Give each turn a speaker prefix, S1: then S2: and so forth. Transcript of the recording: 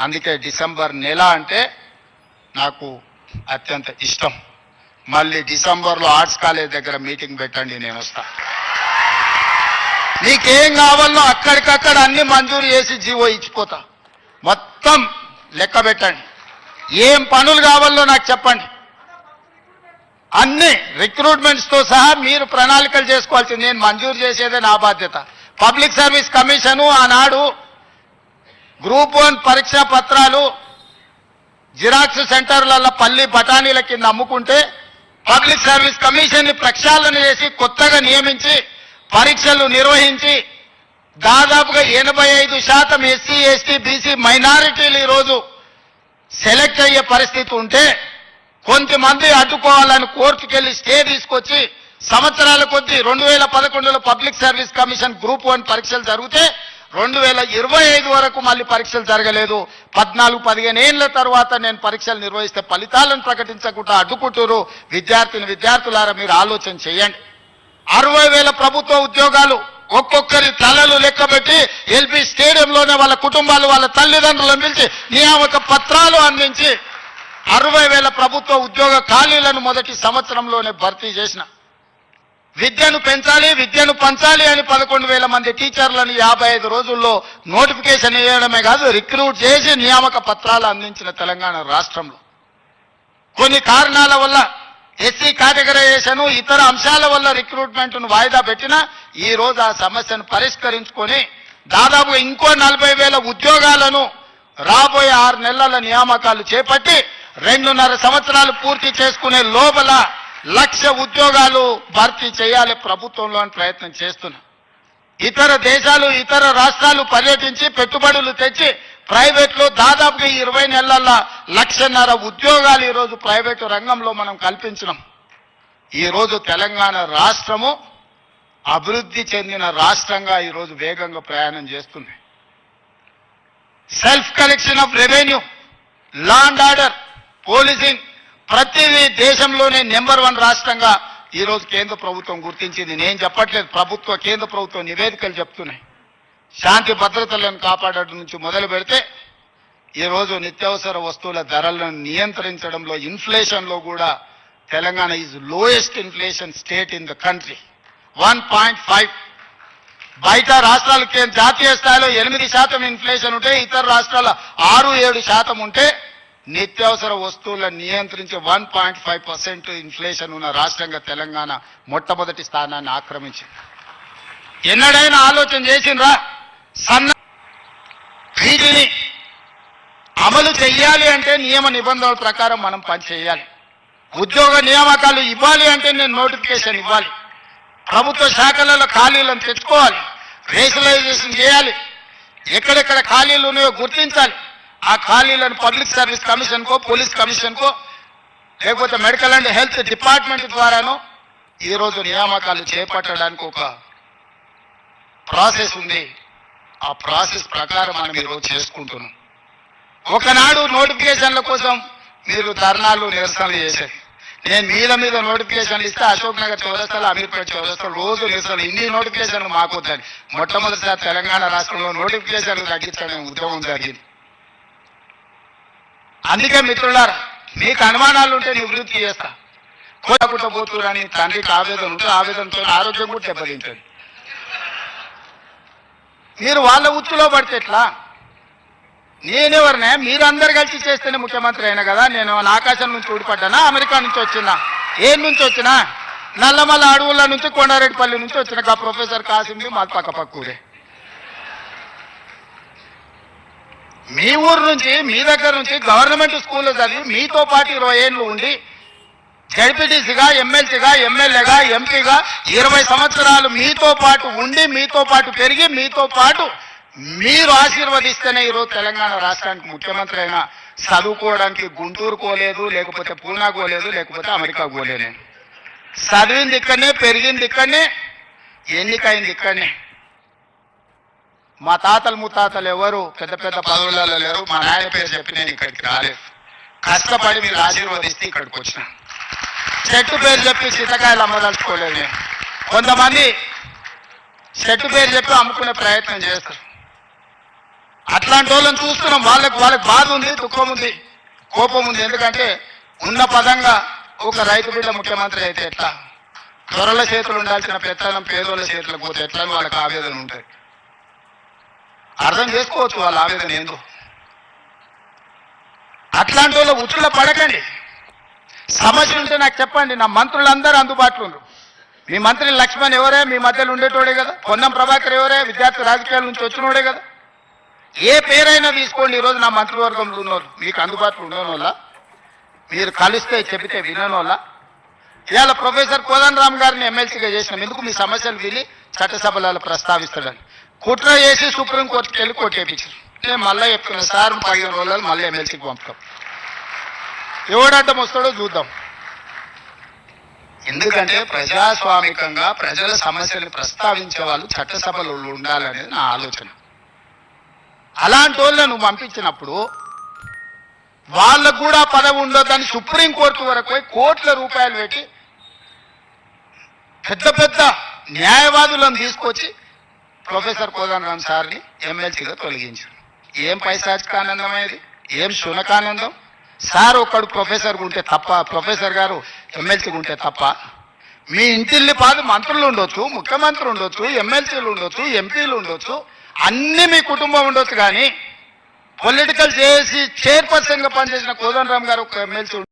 S1: అందుకే డిసెంబర్ నెల అంటే నాకు అత్యంత ఇష్టం. మళ్ళీ డిసెంబర్లో ఆర్ట్స్ కాలేజ్ దగ్గర మీటింగ్ పెట్టండి నేను వస్తా. నీకేం కావాలో అక్కడికక్కడ అన్ని మంజూరు చేసి జీవో ఇచ్చిపోతా. మొత్తం లెక్క పెట్టండి. ఏం పనులు కావాలో నాకు చెప్పండి. అన్ని రిక్రూట్మెంట్స్తో సహా మీరు ప్రణాళికలు చేసుకోవాల్సింది. నేను మంజూరు చేసేదే నా బాధ్యత. పబ్లిక్ సర్వీస్ కమిషను ఆనాడు గ్రూప్ వన్ పరీక్షా పత్రాలు జిరాక్స్ సెంటర్లలో పల్లి బఠానీల కింద అమ్ముకుంటే పబ్లిక్ సర్వీస్ కమిషన్ని ప్రక్షాళన చేసి కొత్తగా నియమించి పరీక్షలు నిర్వహించి దాదాపుగా ఎనభై ఐదు శాతం ఎస్సీ ఎస్టీ బీసీ మైనారిటీలు ఈరోజు సెలెక్ట్ అయ్యే పరిస్థితి ఉంటే కొంతమంది అడ్డుకోవాలని కోర్టుకెళ్ళి స్టే తీసుకొచ్చి సంవత్సరాల కొద్దీ రెండు వేల పదకొండులో public service commission group one పరీక్షలు జరిగితే రెండు వేల ఇరవై ఐదు వరకు మళ్ళీ పరీక్షలు జరగలేదు. పద్నాలుగు పదిహేను ఏళ్ళ తర్వాత నేను పరీక్షలు నిర్వహిస్తే ఫలితాలను ప్రకటించకుండా అడ్డుకుంటూరు విద్యార్థిని విద్యార్థులారా మీరు ఆలోచన చేయండి. అరవై వేల ప్రభుత్వ ఉద్యోగాలు ఒక్కొక్కరి తలలు లెక్కబెట్టి ఎల్పి స్టేడియంలోనే వాళ్ళ కుటుంబాలు వాళ్ళ తల్లిదండ్రులను పిలిచి నియామక పత్రాలు అందించి అరవై వేల ప్రభుత్వ ఉద్యోగ ఖాళీలను మొదటి సంవత్సరంలోనే భర్తీ చేసిన. విద్యను పెంచాలి విద్యను పంచాలి అని పదకొండు వేల మంది టీచర్లను యాభై ఐదు రోజుల్లో నోటిఫికేషన్ ఇవ్వడమే కాదు రిక్రూట్ చేసి నియామక పత్రాలు అందించిన తెలంగాణ రాష్ట్రంలో. కొన్ని కారణాల వల్ల ఎస్సీ కేటగరైజేషన్ ఇతర అంశాల వల్ల రిక్రూట్మెంట్ను వాయిదా పెట్టినా ఈ రోజు ఆ సమస్యను పరిష్కరించుకొని దాదాపు ఇంకో నలభై వేల ఉద్యోగాలను రాబోయే ఆరు నెలల నియామకాలు చేపట్టి రెండున్నర సంవత్సరాలు పూర్తి చేసుకునే లోపల లక్ష ఉద్యోగాలు భర్తీ చేయాలి ప్రభుత్వంలో అని ప్రయత్నం చేస్తున్నా. ఇతర దేశాలు ఇతర రాష్ట్రాలు పర్యటించి పెట్టుబడులు తెచ్చి ప్రైవేట్లో దాదాపుగా ఇరవై నెలల్లో లక్షన్నర ఉద్యోగాలు ఈరోజు ప్రైవేటు రంగంలో మనం కల్పించినాం. ఈరోజు తెలంగాణ రాష్ట్రము అభివృద్ధి చెందిన రాష్ట్రంగా ఈరోజు వేగంగా ప్రయాణం చేస్తుంది. Self collection of revenue land order policing ప్రతిదీ దేశంలోనే నెంబర్ వన్ రాష్ట్రంగా ఈరోజు కేంద్ర ప్రభుత్వం గుర్తించింది. నేను చెప్పట్లేదు ప్రభుత్వ కేంద్ర ప్రభుత్వ నివేదికలు చెప్తున్నాయి. శాంతి భద్రతలను కాపాడటం నుంచి మొదలు పెడితే ఈరోజు నిత్యావసర వస్తువుల ధరలను నియంత్రించడంలో ఇన్ఫ్లేషన్లో కూడా Telangana is lowest inflation state in the country one point five బయట రాష్ట్రాలకి జాతీయ స్థాయిలో ఎనిమిది శాతం ఇన్ఫ్లేషన్ ఉంటే ఇతర రాష్ట్రాల ఆరు ఏడు శాతం ఉంటే నిత్యావసర వస్తువులను నియంత్రించి one point five percent inflation ఉన్న రాష్ట్రంగా తెలంగాణ మొట్టమొదటి స్థానాన్ని ఆక్రమించింది. ఎన్నడైనా ఆలోచన చేసిండ్రా? సన్న వీటిని అమలు చెయ్యాలి అంటే నియమ నిబంధనల ప్రకారం మనం పని చేయాలి. ఉద్యోగ నియామకాలు ఇవ్వాలి అంటే నేను నోటిఫికేషన్ ఇవ్వాలి. ప్రభుత్వ శాఖలలో ఖాళీలను తెచ్చుకోవాలి. రేషనలైజేషన్ చేయాలి. ఎక్కడెక్కడ ఖాళీలు ఉన్నాయో గుర్తించాలి. ఆ ఖాళీలను పబ్లిక్ సర్వీస్ కమిషన్ కో పోలీస్ కమిషన్ కో లేకపోతే మెడికల్ అండ్ హెల్త్ డిపార్ట్మెంట్ ద్వారాను ఈ రోజు నియామకాలు చేపట్టడానికి ఒక ప్రాసెస్ ఉంది. ఆ ప్రాసెస్ ప్రకారం మనం ఈరోజు చేసుకుంటున్నాం. ఒకనాడు నోటిఫికేషన్ల కోసం మీరు ధర్నాలు నిరసనలు చేశారు. నేను మీద మీద నోటిఫికేషన్లు ఇస్తే అశోక్ నగర్ చౌరస్తాలు అమీర్పేట చౌరస్తాలు రోజు నిరసనలు ఇన్ని నోటిఫికేషన్లు మాకు వద్దని మొట్టమొదటిసారి తెలంగాణ రాష్ట్రంలో నోటిఫికేషన్లు తగ్గించడం ఉద్యమం జరిగింది. అందుకే మిత్రులారా మీకు అనుమానాలు ఉంటే నివృత్తి చేస్తా. కోటకుట్ట పోతురని తండ్రికి ఆవేదన ఉంటే ఆవేదనతో ఆరోగ్యం కూడా దెబ్బతింటుంది. మీరు వాళ్ళ ఉత్తులో పడితే ఎట్లా? నేనెవరినే మీరందరు కలిసి చేస్తేనే ముఖ్యమంత్రి అయినా కదా? నేను ఆకాశం నుంచి ఊడిపడ్డానా? అమెరికా నుంచి వచ్చినా? ఏం నుంచి వచ్చినా? నల్లమల్ల అడవుల నుంచి కొండారెడ్డిపల్లి నుంచి వచ్చిన ప్రొఫెసర్ కాసింది మాకు పక్క పక్కూరే ఊరే మీ ఊరు నుంచి మీ దగ్గర నుంచి గవర్నమెంట్ స్కూల్లో చదివి మీతో పాటు ఇరవై ఏళ్ళు ఉండి జడ్పీటీసీగా ఎమ్మెల్సీగా ఎమ్మెల్యేగా ఎంపీగా ఇరవై సంవత్సరాలు మీతో పాటు ఉండి మీతో పాటు పెరిగి మీతో పాటు మీరు ఆశీర్వదిస్తేనే ఈరోజు తెలంగాణ రాష్ట్రానికి ముఖ్యమంత్రి అయినా చదువుకోవడానికి గుంటూరు కోలేదు లేకపోతే పూనా కోలేదు లేకపోతే అమెరికా కోలేదు చదివింది ఇక్కడనే పెరిగింది ఇక్కడనే ఎన్నికైంది ఇక్కడనే. మా తాతలు ముత్తాతలు ఎవరు? పెద్ద పెద్ద పదవులలో లేరు. మా నాయన పేరు చెప్పి నేను ఇక్కడికి రాలేదు. కష్టపడి మీరు ఆశీర్వదిస్తే ఇక్కడికి వచ్చిన. చెట్టు పేరు చెప్పి సీతకాయలు అమ్మదలుచుకోలేదు నేను. కొంతమంది చెట్టు పేరు చెప్పి అమ్ముకునే ప్రయత్నం చేస్తారు. అట్లాంటి వాళ్ళని చూస్తున్నాం. వాళ్ళకి వాళ్ళకి బాధ ఉంది దుఃఖం ఉంది కోపం ఉంది. ఎందుకంటే ఉన్న పదంగా ఒక రైతు బిడ్డ ముఖ్యమంత్రి అయితే ఎట్లా? త్వరల చేతులు ఉండాల్సిన పెత్తనం పేదోళ్ళ చేతులకు పోతే ఎట్లా? అని వాళ్ళకి ఆవేదన ఉంటుంది. అర్థం చేసుకోవచ్చు వాళ్ళ ఆవేదన ఏందో. అట్లాంటి వాళ్ళ ఉచ్చుల పడకండి. సమస్య ఉంటే నాకు చెప్పండి నా మంత్రులందరూ అందుబాటులో ఉన్నారు మీ మంత్రి లక్ష్మణ్ ఎవరే? మీ మధ్యలో ఉండేటోడే కదా. పొన్నం ప్రభాకర్ ఎవరే? విద్యార్థి రాజకీయాల నుంచి వచ్చినోడే కదా. ఏ పేరైనా తీసుకోండి. ఈరోజు నా మంత్రివర్గంలో ఉన్నోళ్ళు మీకు అందుబాటులో ఉండని వల్ల మీరు కలిస్తే చెబితే వినని వల్ల ఇవాళ ప్రొఫెసర్ కోదండరామ్ రామ్ గారిని ఎమ్మెల్సీగా చేసినాం. ఎందుకు మీ సమస్యలు విని చట్టసభలలో ప్రస్తావిస్తాడని? కుట్ర చేసి సుప్రీంకోర్టుకి వెళ్ళి కొట్టేపించారు నేను మళ్ళీ చెప్తున్నా సార్ పదిహేను రోజులు మళ్ళీ ఎమ్మెల్సీకి పంపుతాం. ఎవడడ్డం వస్తాడో చూద్దాం. ఎందుకంటే ప్రజాస్వామికంగా ప్రజల సమస్యలు ప్రస్తావించే వాళ్ళు చట్టసభలో ఉండాలనేది నా ఆలోచన. అలాంటి వాళ్ళను పంపించినప్పుడు వాళ్ళకు కూడా పదవి ఉండొద్దని సుప్రీంకోర్టు వరకు పోయి కోట్ల రూపాయలు పెట్టి పెద్ద పెద్ద న్యాయవాదులను తీసుకొచ్చి ప్రొఫెసర్ కోదండరామ్ సార్ని ఎమ్మెల్సీగా తొలగించారు. ఏం పైశాచికానందం అనేది ఏం శునకానందం? సార్ ఒక్కడు ప్రొఫెసర్ ఉంటే తప్ప ప్రొఫెసర్ గారు ఎమ్మెల్సీగా ఉంటే తప్ప మీ ఇంటిల్లి పాదు మంత్రులు ఉండొచ్చు ముఖ్యమంత్రులు ఉండొచ్చు ఎమ్మెల్సీలు ఉండొచ్చు ఎంపీలు ఉండొచ్చు అన్ని మీ కుటుంబం ఉండొచ్చు కానీ పొలిటికల్ చేసి చైర్పర్సన్గా పనిచేసిన కోదండరామ్ గారు ఒక ఎమ్మెల్సీ